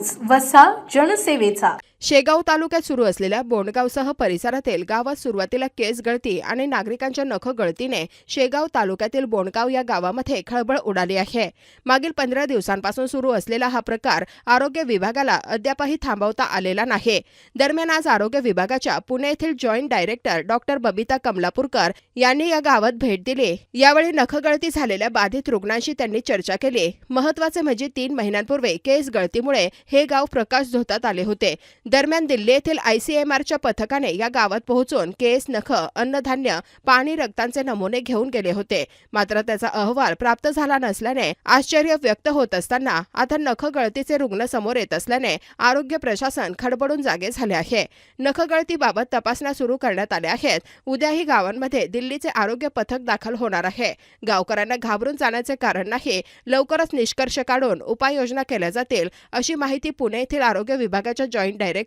News वसा जनसेवेचा. शेगाव तालुक्यात सुरू असलेल्या बोंडगावसह परिसरातील गावात सुरुवातीला केस गळती आणि नागरिकांच्या नख गळतीने शेगाव तालुक्यातील बोंडगाव या गावामध्ये खळबळ उडाली आहे. मागील पंधरा दिवसांपासून सुरू असलेला हा प्रकार आरोग्य विभागाला अद्यापही थांबवता आलेला नाही. दरम्यान आज आरोग्य विभागाच्या पुणे येथील joint director doctor Babita Kamalapurkar यांनी या गावात भेट दिली. यावेळी नखगळती झालेल्या बाधित रुग्णांशी त्यांनी चर्चा केली. महत्त्वाचे म्हणजे तीन महिन्यांपूर्वी केस गळतीमुळे हे गाव प्रकाश झोतात आले होते. दरम्यान दिल्ली येथील आयसीएमआरच्या पथकाने या गावात पोहोचून केस नख अन्नधान्य पाणी रक्तांचे नमुने घेऊन गेले होते. मात्र त्याचा अहवाल प्राप्त झाला नसल्याने आश्चर्य व्यक्त होत असताना आता नख गळतीचे रुग्ण समोर येत असल्याने आरोग्य प्रशासन खडबडून जागे झाले आहे. नखगळतीबाबत तपासण्या सुरू करण्यात आल्या आहेत. उद्याही गावांमध्ये दिल्लीचे आरोग्य पथक दाखल होणार आहे. गावकऱ्यांना घाबरून जाण्याचे कारण नाही लवकरच निष्कर्ष काढून उपाययोजना केल्या जातील अशी माहिती पुणे येथील आरोग्य विभागाच्या joint director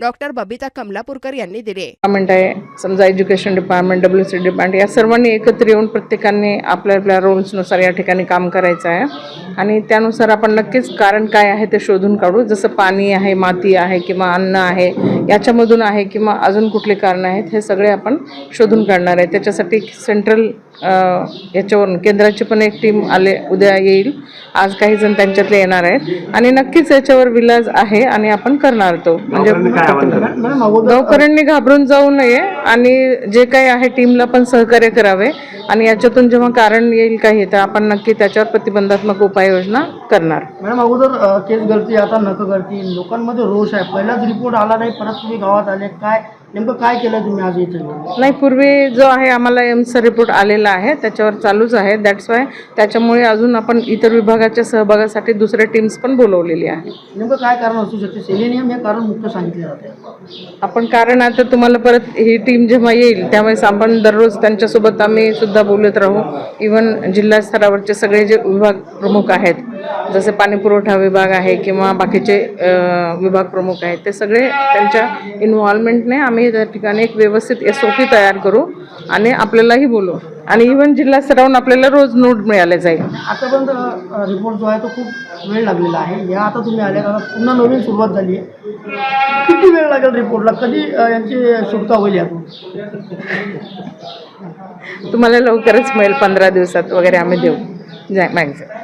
doctor Babita Kamalapurkar यांनी दिली. डिपार्टमेंट आहे समजा education department W C department या सर्वांनी एकत्र येऊन प्रत्येकाने आपल्या आपल्या रोल्सनुसार या ठिकाणी काम करायचं आहे. आणि त्यानुसार आपण नक्कीच कारण काय आहे ते शोधून काढू. जसं पाणी आहे माती आहे किंवा अन्न आहे याच्यामधून आहे किंवा अजून कुठले कारण आहेत हे सगळे आपण शोधून काढणार आहे. त्याच्यासाठी सेंट्रल याच्यावरून केंद्राची पण एक टीम आले उद्या येईल. आज काही जण त्यांच्यातले येणार आहेत. आणि नक्कीच याच्यावर विलाज आहे आणि आपण करणार तो. म्हणजे गावकऱ्यांनी घाबरून जाऊ नये आणि जे काही आहे टीमला पण सहकार्य करावे. आणि याच्यातून जेव्हा कारण येईल काही तर आपण नक्की त्याच्यावर प्रतिबंधात्मक उपाययोजना करणार. मॅडम अगोदर केस गळती आता नख गळती लोकांमध्ये रोष आहे. पहिलाच रिपोर्ट आला नाही परत तुम्ही गावात आले. काय नेमकं काय केलं तुम्ही आज इथे? नाही पूर्वी जो आहे आम्हाला एम्सचा रिपोर्ट आलेला आहे त्याच्यावर चालूच आहे. दॅट्स वाय त्याच्यामुळे अजून आपण इतर विभागाच्या सहभागासाठी दुसऱ्या टीम्स पण बोलवलेली आहे. नेमकं काय कारण असू शकते? सेलेनियम हे कारण मुख्य सांगितले जाते आपण कारण आता तुम्हाला परत ही टीम जेव्हा येईल त्यावेळेस आपण दररोज त्यांच्यासोबत आम्ही सुद्धा बोलत राहू. इवन जिल्हा स्तरावरचे सगळे जे विभाग प्रमुख आहेत जसे पाणी पुरवठा विभाग आहे किंवा बाकीचे विभाग प्रमुख आहेत ते सगळे त्यांच्या इन्व्हॉल्वमेंटने आम्ही त्या ठिकाणी एक व्यवस्थित एस ओ पी तयार करू आणि आपल्यालाही बोलू. आणि इवन जिल्हा स्तरावरून आपल्याला रोज नोट मिळाले जाईल. आतापर्यंत रिपोर्ट जो आहे तो खूप वेळ लागलेला आहे. या आता तुम्ही आल्या पुन्हा नवीन सुरुवात झाली आहे. किती वेळ लागेल रिपोर्टला कधी यांची सुटका होईल यातून तुम्हाला लवकरच मिळेल पंधरा दिवसात वगैरे आम्ही देऊ. जा मॅगझिन